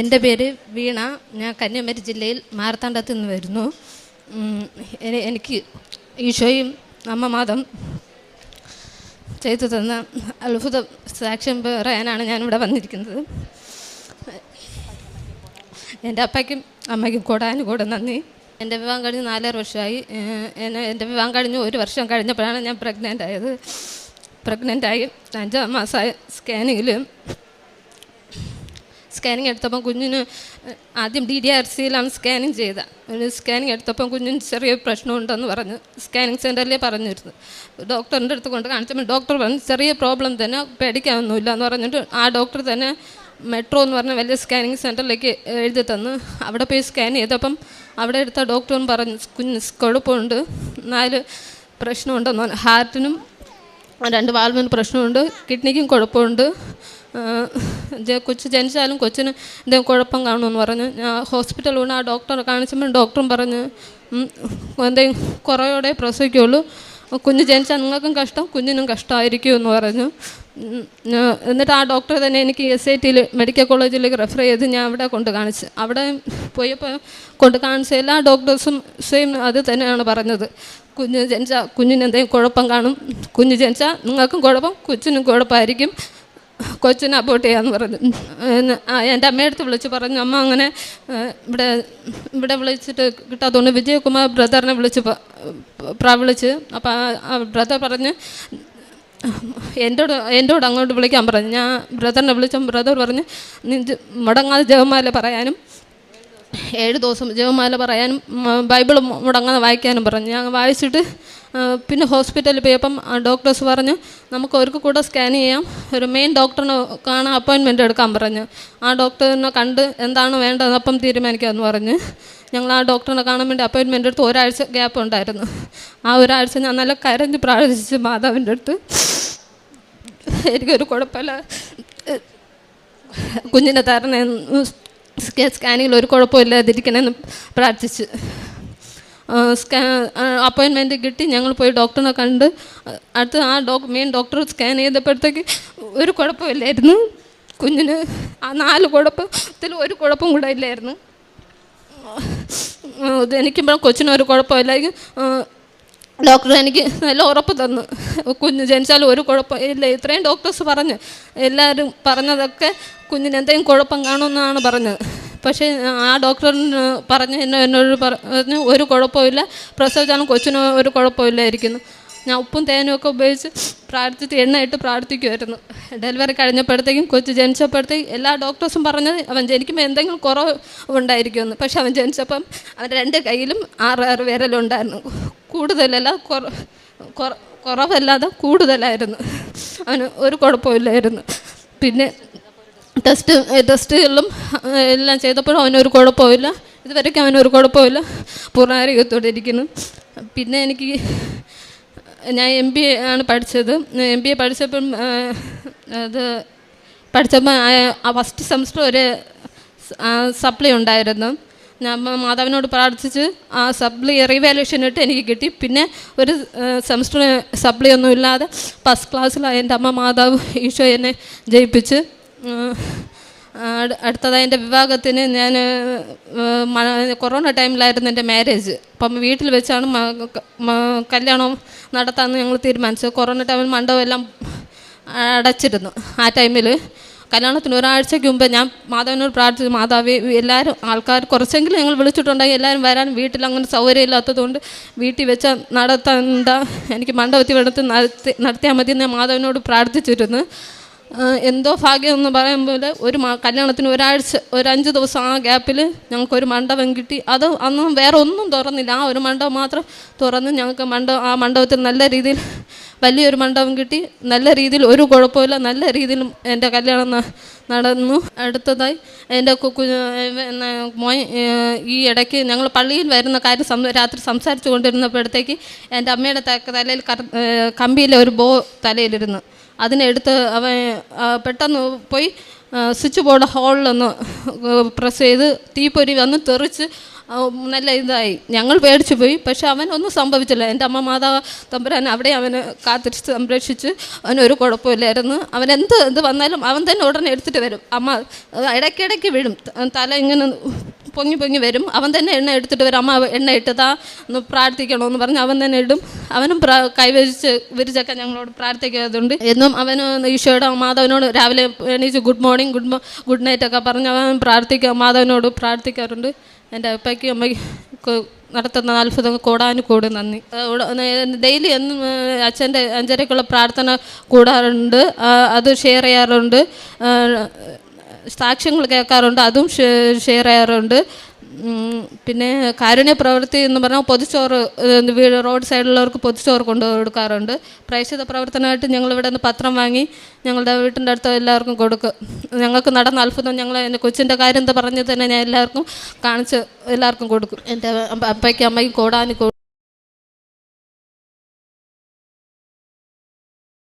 എന്റെ പേര് വീണ. ഞാൻ കന്യാകുമാരി ജില്ലയിൽ മാർത്താണ്ഡത്ത് നിന്ന് വരുന്നു. എനിക്ക് ഈശോയും അമ്മ മാതം ചെയ്തു തന്ന അത്ഭുത സാക്ഷ്യം പറയാനാണ് ഞാനിവിടെ വന്നിരിക്കുന്നത്. എന്റെ അപ്പയ്ക്കും അമ്മയ്ക്കും കൂടാനും കൂടെ നന്ദി. എന്റെ വിവാഹം കഴിഞ്ഞ് നാലര വർഷമായി. എന്നെ എന്റെ വിവാഹം കഴിഞ്ഞ് ഒരു വർഷം കഴിഞ്ഞപ്പോഴാണ് ഞാൻ പ്രഗ്നന്റ് ആയത്. പ്രഗ്നന്റ് ആയി. അഞ്ചാം മാസമായ സ്കാനിങ്ങിൽ സ്കാനിങ് എടുത്തപ്പം കുഞ്ഞിന് ആദ്യം ഡി ഡി ആർ സിയിലാണ് സ്കാനിങ് ചെയ്ത. സ്കാനിങ് എടുത്തപ്പം കുഞ്ഞിന് ചെറിയ പ്രശ്നമുണ്ടെന്ന് പറഞ്ഞ് സ്കാനിങ് സെന്ററിലേ പറഞ്ഞിരുന്നു. ഡോക്ടറിന്റെ അടുത്ത് കൊണ്ട് കാണിച്ചപ്പോൾ ഡോക്ടർ പറഞ്ഞു ചെറിയ പ്രോബ്ലം തന്നെ പേടിക്കാനൊന്നുമില്ല എന്ന് പറഞ്ഞിട്ട് ആ ഡോക്ടർ തന്നെ മെട്രോ എന്ന് പറഞ്ഞ വലിയ സ്കാനിങ് സെന്ററിലേക്ക് എഴുതി തന്ന് അവിടെ പോയി സ്കാൻ ചെയ്തപ്പം അവിടെ എടുത്ത ഡോക്ടറും പറഞ്ഞു കുഞ്ഞ് കുഴപ്പമുണ്ട് നാല് പ്രശ്നമുണ്ടെന്ന് പറഞ്ഞു. ഹാർട്ടിനും രണ്ട് വാൽവിന് പ്രശ്നമുണ്ട് കിഡ്നിക്കും കുഴപ്പമുണ്ട് കൊച്ച് ജനിച്ചാലും കൊച്ചിന് എന്തെങ്കിലും കുഴപ്പം കാണുമെന്ന് പറഞ്ഞ്. ഹോസ്പിറ്റലിൽ വീണ് ആ ഡോക്ടറെ കാണിച്ചപ്പോൾ ഡോക്ടറും പറഞ്ഞ് എന്തെങ്കിലും കുറയോടെ പ്രസവിക്കുള്ളൂ. കുഞ്ഞ് ജനിച്ചാൽ നിങ്ങൾക്കും കഷ്ടം കുഞ്ഞിനും കഷ്ടമായിരിക്കും എന്ന് പറഞ്ഞു എന്നിട്ട് ആ ഡോക്ടർ തന്നെ എനിക്ക് എസ് ഐ ടിയിൽ മെഡിക്കൽ കോളേജിലേക്ക് റെഫർ ചെയ്ത് ഞാൻ അവിടെ കൊണ്ട് കാണിച്ച്. അവിടെ പോയപ്പോൾ കൊണ്ട് കാണിച്ച എല്ലാ ഡോക്ടേഴ്സും സെയിം അത് തന്നെയാണ് പറഞ്ഞത്. കുഞ്ഞ് ജനിച്ചാൽ കുഞ്ഞിന് എന്തെങ്കിലും കുഴപ്പം കാണും. കുഞ്ഞ് ജനിച്ചാൽ നിങ്ങൾക്കും കുഴപ്പം കൊച്ചിനും കുഴപ്പമായിരിക്കും. കൊച്ചിനെ അബോട്ട് ചെയ്യാന്ന് പറഞ്ഞു. എന്റെ അമ്മയെ എന്റെ അമ്മയടുത്ത് വിളിച്ച് പറഞ്ഞു അമ്മ അങ്ങനെ ഇവിടെ ഇവിടെ വിളിച്ചിട്ട് കിട്ടാത്തതുകൊണ്ട് വിജയകുമാർ ബ്രദറിനെ വിളിച്ച് പ്രാവിളിച്ച് പ്ര- വിളിച്ച് അപ്പോൾ ആ ബ്രദർ പറഞ്ഞ് എന്റെ എന്നോട് അങ്ങോട്ട് വിളിക്കാൻ പറഞ്ഞു. ഞാൻ ബ്രദറിനെ വിളിച്ച ബ്രദർ പറഞ്ഞ് മുടങ്ങാതെ ജപമാല പറയാനും ഏഴ് ദിവസം ജപമാല പറയാനും ബൈബിൾ മുടങ്ങാതെ വായിക്കാനും പറഞ്ഞു. ഞാൻ വായിച്ചിട്ട് പിന്നെ ഹോസ്പിറ്റലിൽ പോയി. അപ്പം ഡോക്ടേഴ്സ് പറഞ്ഞു നമുക്ക് അവർക്ക് കൂടെ സ്കാൻ ചെയ്യാം. ഒരു മെയിൻ ഡോക്ടറിനെ കാണാൻ അപ്പോയിൻമെന്റ് എടുക്കാൻ പറഞ്ഞു. ആ ഡോക്ടറിനെ കണ്ട് എന്താണ് വേണ്ടത് അപ്പം തീരുമാനിക്കാമെന്ന് പറഞ്ഞ്. ഞങ്ങൾ ആ ഡോക്ടറിനെ കാണാൻ വേണ്ടി അപ്പോയിൻമെന്റ് എടുത്ത് ഒരാഴ്ച ഗ്യാപ്പ് ഉണ്ടായിരുന്നു. ആ ഒരാഴ്ച ഞാൻ നല്ല കരഞ്ഞ് പ്രാർത്ഥിച്ച് മാതാവിന്റെ അടുത്ത് എനിക്കൊരു കുഴപ്പമില്ല. കുഞ്ഞിനെ തരണേ സ്കാനിങ്ങിൽ ഒരു കുഴപ്പമില്ലാതിരിക്കണമെന്ന് പ്രാർത്ഥിച്ച്. സ്കാ അപ്പോയിൻമെന്റ് കിട്ടി. ഞങ്ങൾ പോയി ഡോക്ടറിനെ കണ്ട് അടുത്ത് ആ ഡോക് മെയിൻ ഡോക്ടർ സ്കാൻ ചെയ്തപ്പോഴത്തേക്ക് ഒരു കുഴപ്പമില്ലായിരുന്നു. കുഞ്ഞിന് ആ നാല് കുഴപ്പത്തിൽ ഒരു കുഴപ്പം കൂടെ ഇല്ലായിരുന്നു. കൊച്ചിന് ഒരു കുഴപ്പമില്ല ഡോക്ടർ എനിക്ക് നല്ല ഉറപ്പ് തന്നു. കുഞ്ഞ് ജനിച്ചാലും ഒരു കുഴപ്പം ഇല്ല. ഇത്രയും ഡോക്ടേഴ്സ് പറഞ്ഞു എല്ലാവരും പറഞ്ഞതൊക്കെ കുഞ്ഞിന് എന്തെങ്കിലും കുഴപ്പം കാണുമെന്നാണ് പറഞ്ഞത്. പക്ഷേ ആ ഡോക്ടറിന് പറഞ്ഞ് എന്നെ എന്നോട് പറഞ്ഞു ഒരു കുഴപ്പമില്ല. പ്രസവിച്ചാലും കൊച്ചിനും ഒരു കുഴപ്പമില്ലായിരിക്കുന്നു. ഞാൻ ഉപ്പും തേനും ഒക്കെ ഉപയോഗിച്ച് പ്രാർത്ഥിച്ച് എണ്ണയിട്ട് പ്രാർത്ഥിക്കുമായിരുന്നു ഡെലിവറി കഴിഞ്ഞപ്പോഴത്തേക്കും കൊച്ചു ജനിച്ചപ്പോഴത്തേക്കും എല്ലാ ഡോക്ടേഴ്സും പറഞ്ഞത് അവൻ ജനിക്കുമ്പോൾ എന്തെങ്കിലും കുറവ് ഉണ്ടായിരിക്കുമെന്ന്. പക്ഷെ അവൻ ജനിച്ചപ്പം അവൻ രണ്ട് കയ്യിലും ആറ് ആറ് വിരലുണ്ടായിരുന്നു. കൂടുതലല്ല കുറ- കുറവല്ലാതെ കൂടുതലായിരുന്നു. അവന് ഒരു കുഴപ്പമില്ലായിരുന്നു. പിന്നെ ടെസ്റ്റ് ടെസ്റ്റുകളിലും ഏഹ്, എല്ലാം ചെയ്തപ്പോഴും അവനൊരു കുഴപ്പമില്ല ഇതുവരെയ്ക്കും അവനൊരു കുഴപ്പമില്ല പൂർണാരോഗ്യത്തോടെ ഇരിക്കുന്നു പിന്നെ എനിക്ക് ഞാൻ എം ബി എ ആണ് പഠിച്ചത്. എം ബി എ പഠിച്ചപ്പം അത് പഠിച്ചപ്പോൾ ആ ഫസ്റ്റ് സെമസ്റ്റർ ഒരു സപ്ലി ഉണ്ടായിരുന്നു. ഞാൻ മാതാവിനോട് പ്രാർത്ഥിച്ച് ആ സപ്ലി റീവാലുവേഷൻ ഇട്ട് എനിക്ക് കിട്ടി. പിന്നെ ഒരു സെമസ്റ്റർ സപ്ലി ഒന്നും ഇല്ലാതെ ഫസ്റ്റ് ക്ലാസ്സിൽ എന്റെ അമ്മ മാതാവ് ഈശോ എന്നെ ജയിപ്പിച്ച് അടുത്തതായി എന്റെ വിവാഹത്തിന് ഞാൻ കൊറോണ ടൈമിലായിരുന്നു എന്റെ മാരേജ് അപ്പം വീട്ടിൽ വെച്ചാണ് കല്യാണം നടത്താമെന്ന് ഞങ്ങൾ തീരുമാനിച്ചത്. കൊറോണ ടൈമിൽ മണ്ഡപം എല്ലാം അടച്ചിരുന്നു. ആ ടൈമിൽ കല്യാണത്തിന് ഒരാഴ്ചയ്ക്ക് മുമ്പ് ഞാൻ മാതാവിനോട് പ്രാർത്ഥിച്ചു മാതാവ് എല്ലാവരും ആൾക്കാർ കുറച്ചെങ്കിലും ഞങ്ങൾ വിളിച്ചിട്ടുണ്ടെങ്കിൽ എല്ലാവരും വരാൻ വീട്ടിൽ അങ്ങനെ സൗകര്യമില്ലാത്തതുകൊണ്ട് വീട്ടിൽ വെച്ച നടത്തണ്ട എനിക്ക് മണ്ഡപത്തിൽ വെടുത്ത് നടത്തി നടത്തിയാൽ മതി എന്ന് മാതാവിനോട് പ്രാർത്ഥിച്ചിരുന്നു. എന്തോ ഭാഗ്യം എന്ന് പോലെ ഒരു കല്യാണത്തിന് ഒരാഴ്ച ഒരു അഞ്ച് ദിവസം ആ ഗ്യാപ്പിൽ ഞങ്ങൾക്കൊരു മണ്ഡപം കിട്ടി. അത് അന്നും വേറെ ഒന്നും തുറന്നില്ല. ആ ഒരു മണ്ഡപം മാത്രം തുറന്ന് ഞങ്ങൾക്ക് മണ്ഡപം ആ മണ്ഡപത്തിൽ നല്ല രീതിയിൽ വലിയൊരു മണ്ഡപം കിട്ടി. നല്ല രീതിയിൽ ഒരു കുഴപ്പമില്ല. നല്ല രീതിയിൽ എന്റെ കല്യാണം നടന്നു. അടുത്തതായി എന്റെ മോൻ ഈ ഇടയ്ക്ക് ഞങ്ങൾ പള്ളിയിൽ വരുന്ന കാര്യം രാത്രി സംസാരിച്ചു കൊണ്ടിരുന്നപ്പോഴത്തേക്ക് എന്റെ അമ്മയുടെ തലയിൽ കമ്പിയിലെ ഒരു ബോ തലയിലിരുന്നു. അതിനെടുത്ത് അവൻ പെട്ടെന്ന് പോയി സ്വിച്ച് ബോർഡ് ഹോളിലൊന്ന് പ്രസ് ചെയ്ത് തീപ്പൊരി വന്ന് തെറിച്ച് നല്ല ഇതായി. ഞങ്ങൾ പേടിച്ചു പോയി പക്ഷെ അവൻ ഒന്നും സംഭവിച്ചില്ല. എന്റെ അമ്മ മാതാവ് തമ്പുരാൻ അവിടെ അവന് കാത്തിരിച്ച് സംരക്ഷിച്ച് അവനൊരു കുഴപ്പമില്ലായിരുന്നു. അവൻ എന്ത് ഇത് വന്നാലും അവൻ തന്നെ ഉടനെ എടുത്തിട്ട് വരും. അമ്മ ഇടയ്ക്കിടയ്ക്ക് വീഴും. തല ഇങ്ങനെ പൊങ്ങി പൊങ്ങി വരും. അവൻ തന്നെ എണ്ണ എടുത്തിട്ട് വരും. അമ്മ എണ്ണ ഇട്ടതാ ഒന്ന് പ്രാർത്ഥിക്കണമെന്ന് പറഞ്ഞ് അവൻ തന്നെ ഇടും. അവനും കൈവരിച്ച് വിരിച്ചൊക്കെ ഞങ്ങളോട് പ്രാർത്ഥിക്കാതുണ്ട് എന്നും അവന് ഈശോയുടെ മാധവനോട് രാവിലെ എണീച്ച് good morning good good night ഒക്കെ പറഞ്ഞ് അവൻ പ്രാർത്ഥിക്കുക മാധവനോട് പ്രാർത്ഥിക്കാറുണ്ട്. എന്റെ അപ്പയ്ക്കും അമ്മയ്ക്ക് നടത്തുന്ന അത്ഭുതം കൂടാനും നന്ദി. ഡെയിലി എന്നും അച്ഛന്റെ അഞ്ചരക്കുള്ള പ്രാർത്ഥന കൂടാറുണ്ട്. അത് ഷെയർ ചെയ്യാറുണ്ട്. സാക്ഷ്യങ്ങൾ കേൾക്കാറുണ്ട് അതും ഷെയർ ചെയ്യാറുണ്ട്. പിന്നെ കാരുണ്യ പ്രവൃത്തി എന്ന് പറഞ്ഞാൽ പൊതിച്ചോറ് വീട് റോഡ് സൈഡിലുള്ളവർക്ക് പൊതിച്ചോറ് കൊണ്ടു കൊടുക്കാറുണ്ട്. പ്രേക്ഷിത പ്രവർത്തനമായിട്ട് ഞങ്ങൾ ഇവിടെ നിന്ന് പത്രം വാങ്ങി ഞങ്ങളുടെ വീട്ടിന്റെ അടുത്ത് എല്ലാവർക്കും കൊടുക്കും. ഞങ്ങൾക്ക് നടന്ന അത്ഭുതം ഞങ്ങൾ എന്റെ കൊച്ചിന്റെ കാര്യം എന്താ പറഞ്ഞത് തന്നെ ഞാൻ എല്ലാവർക്കും കാണിച്ച് എല്ലാവർക്കും കൊടുക്കും. എന്റെ അപ്പയ്ക്കും അമ്മയ്ക്കും കോടാനും